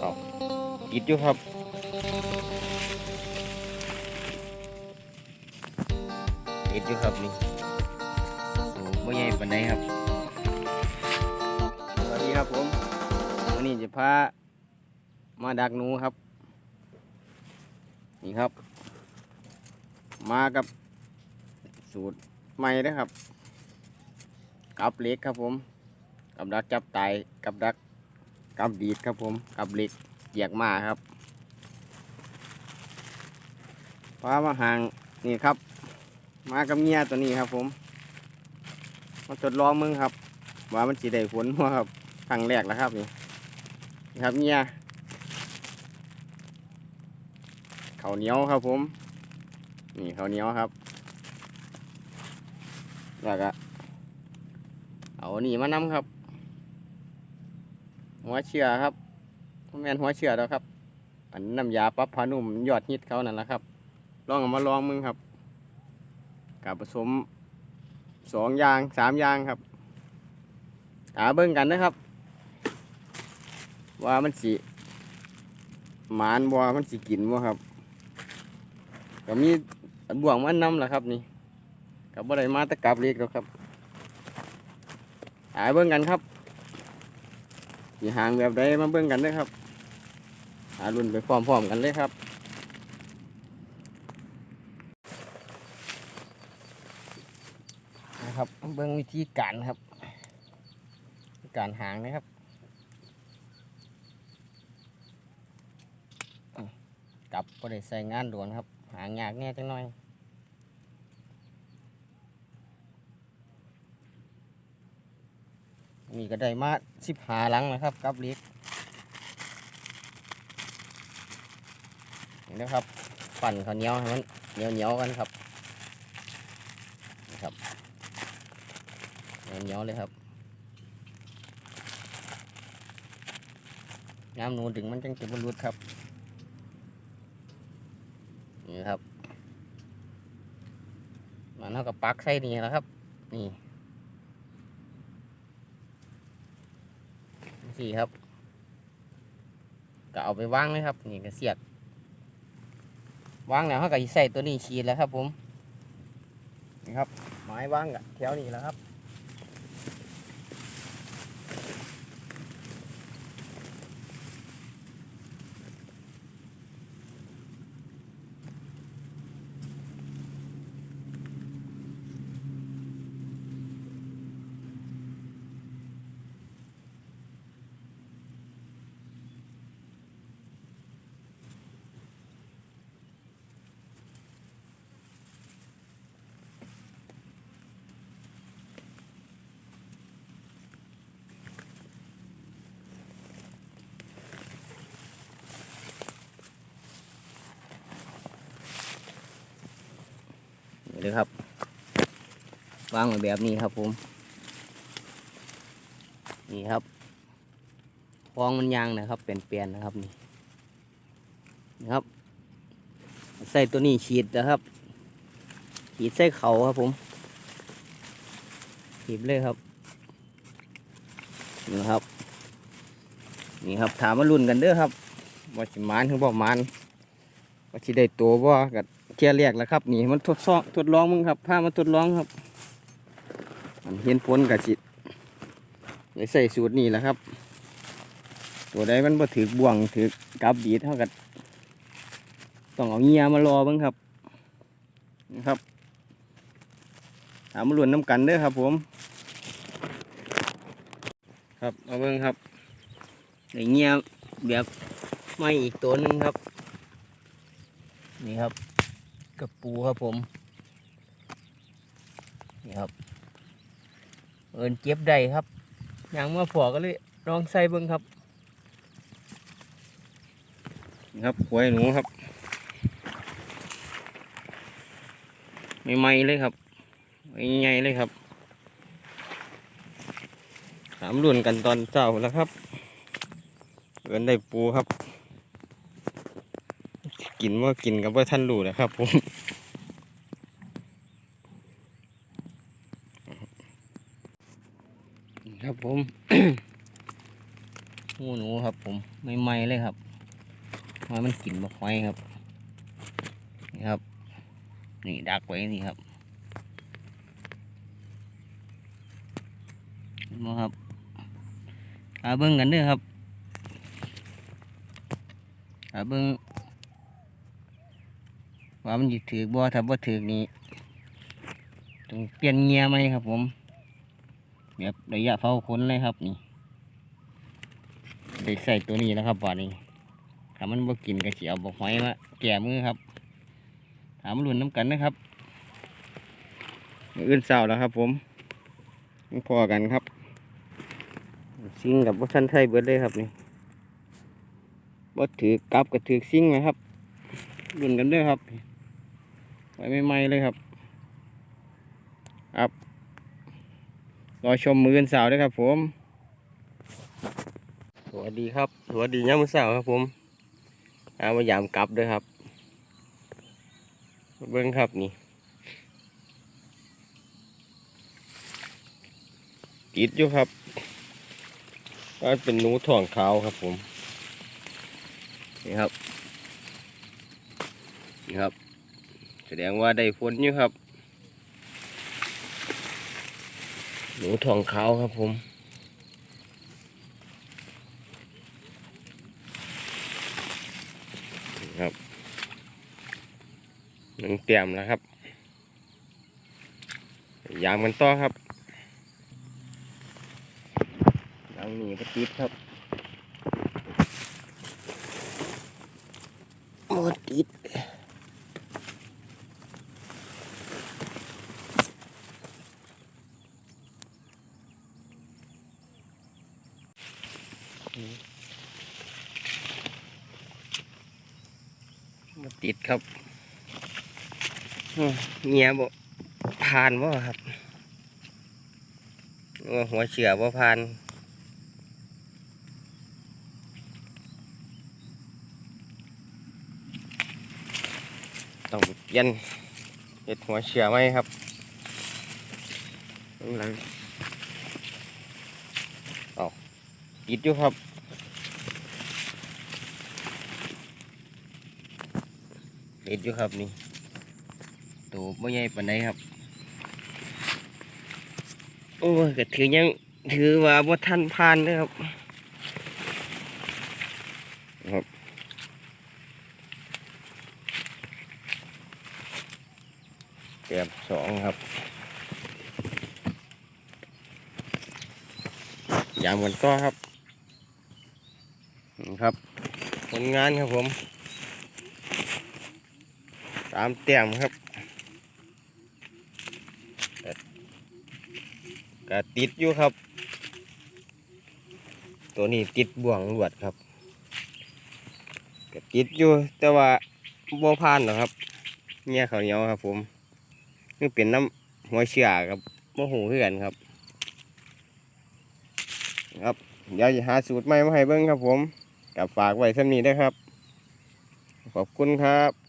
เอาติดอยู่ครับติดอยู่ครับนี่โอ้ไม่ใหญ่ปานใดครับ สวัสดีครับผมวันนี้จะพามาดักหนูครับ นี่ครับ มากับสูตรใหม่นะครับ กับเล็กครับผม กับดักจับไตกับดัก กับดีดครับผมกับเหล็กเหยียกมาครับพามาห่างนี่ครับ มากับเงียตัวนี้ครับ ผมมาทดลองมึงครับ ว่ามันสีได้ผลบ่ครับครั้งแรกแล้วครับนี่นครับเงียเขาเหนียวครับ ผม นี่เขาเหนียวครับแล้วก็เอานี่มานำครับ หัวเชื่อครับแมนหัวเชื่อแล้วครับ อันน้ำยาปรับผ้านุ่มยอดฮิตเขานั่นแหละครับ ลองเอามาลองมึงครับกับผสมสองยางสามยางครับหาเบิ่งกันนะครับ ว่ามันสิหมานบ่มันสิกินบ่ครับก็มีบ่วงมันนำแหละครับนี่กับบ่ได้มาตะกับเล็กแล้วครับหาเบิ่งกันครับ สิห่างแบบใดมาเบิ่งกันเด้อครับ หารุ่นไปพร้อมๆกันเลยครับนะครับเบิ่งวิธีการครับ การหางนะครับกลับก็ได้ใส่งานด่วนครับ หางยากแน่จังหน่อย นี่ก็ได้มาสิบหาหลังนะครับกับเล็กนี่นะครับ ปั่นข้าวเหนียวให้มันเหนียวเหนียวๆกันครับนะครับเหนียวๆเลยครับน้ำหนูดึงมันจังจะบรรุดครับนี่ครับมันเท่ากับปักไส้นี่แล้วครับ นี่ สี่ครับ ก็เอาไปวางเลยครับ นี่ก็เสียดวางแล้วเขาก็ใส่ตัวนี้ฉีดแล้วครับ ผม นี่ครับ ไม้วางกับแถวนี้แล้วครับ เลยครับวางไว้แบบนี้ครับผม นี่ครับฟองมันยางนะครับเปลี่ยนๆนะครับนี่นี่ครับ ใส่ตัวนี้ฉีดนะครับ ฉีดใส่เขาครับผมฉีดเลยครับนี่ครับ นี่ครับถามมารุ่นกันเด้อครับว่าสิมานหรือบ่มานว่าสิได้ตัวบ่กับ เทียเรียกแล้วครับ นี่มันทดสอบทดลองมึงครับพามาทดลองครับมันเห็นผลกับสิตได้ใส่สูตรนี่แหละครับ ตัวใดมันบ่ถือบ่วงถือกับดีดเท่ากับต้องเอาเงียมารอเบ้างครับนะครับถามมาล้วนน้ำกันเด้อครับ ผม ครับเอาเบิ้งครับไอเงียแบบไม่อีกตัวหนึงครับ นี่ครับ กระปูครับผม นี่ครับ เอินเจ็บได้ครับอย่างมาพอก็เลยลองใส่เบิ้งครับนี่ครับหวยหนูครับใหม่เลยครับใหญ่ๆเลยครับถามรุ่นกันตอนเช้าแล้วครับเอินได้ปูครับ กินว่ากินกับว่าท่านรู้นะครับผมครับผมหูหนูครับ ผมไม่ไหม้เลยครับว่ามันกินบักไฟครับนี่ครับ นี่ดักไว้นี่ครับเห็นบ่ครับอาเบิ้งกันเด้อครับอาเบิ้ง ว่ามันจะถือบ่ถ้าบ่ถือนี่ต้องเปลี่ยนเงียไหมครับ ผมแบบระยะเฝ้าค้นเลยครับนี่ได้ใส่ตัวนี้แล้วครับป่านนี้ถ้ามันบ่กินก็สิเอาบอกหอยมาแก่มือครับถามรุ่นน้ำกันนะครับอื่นเศร้าแล้วครับ ผมพอกันครับซิงกับวัชันไทยเบิดเลยครับนี่บ่ถือกลับกับถือซิงนะครับรุ่นกันด้วยครับ ไว้ไม่ไหมเลยครับครับรอชมมืออื่นสาร์ด้วยครับ ผม สวัสดีครับ สวัสดียามมื้อเสาร์ครับ ผมเอามายามกลับด้วยครับ เบิ้งครับนี่ติดอยู่ครับก็เป็นหนูถ่องขาวครับผม นี่ครับ นี่ครับ แสดงว่าได้ผลอยู่ครับ หนูทองขาวครับผมครับหนึ่งเตรียมแล้วครับ ยามกันต่อครับยางนีก็ติดครับโอ้ติด มาติดครับเงียบผ่านบ่ครับว่าหัวเชือบ่าผ่านต้องเปลี่ยนเห็ดหัวเชือไหมครับข้างหลังเอาติดอยู่ครับ ติดอยู่ครับนี่ตัวไม่ใหญ่ปานใดครับ โอ้ยก็ถือยังถือว่าบ่ทันผ่านเลยครับครับเตรียมสองครับยางเหมกันก็ครับนี่ครับ ผลงานครับผมามเตียมครับก็ก็ติดอยู่ครับ ตัวนี้ติดบ่วงลวดครับก็ติดอยู่แต่ว่าบ่ผ่านหรอกครับเนี่ยเขาเหนียวครับ ผมนี่เป็นน้ำหัวเชือครับโมหูเพื่อนครับ ครับเดี๋ยวจะหาสูตรใหม่มาให้เบิ้งครับ ผมกับฝากไว้สำนี้ด้ครับ ขอบคุณครับ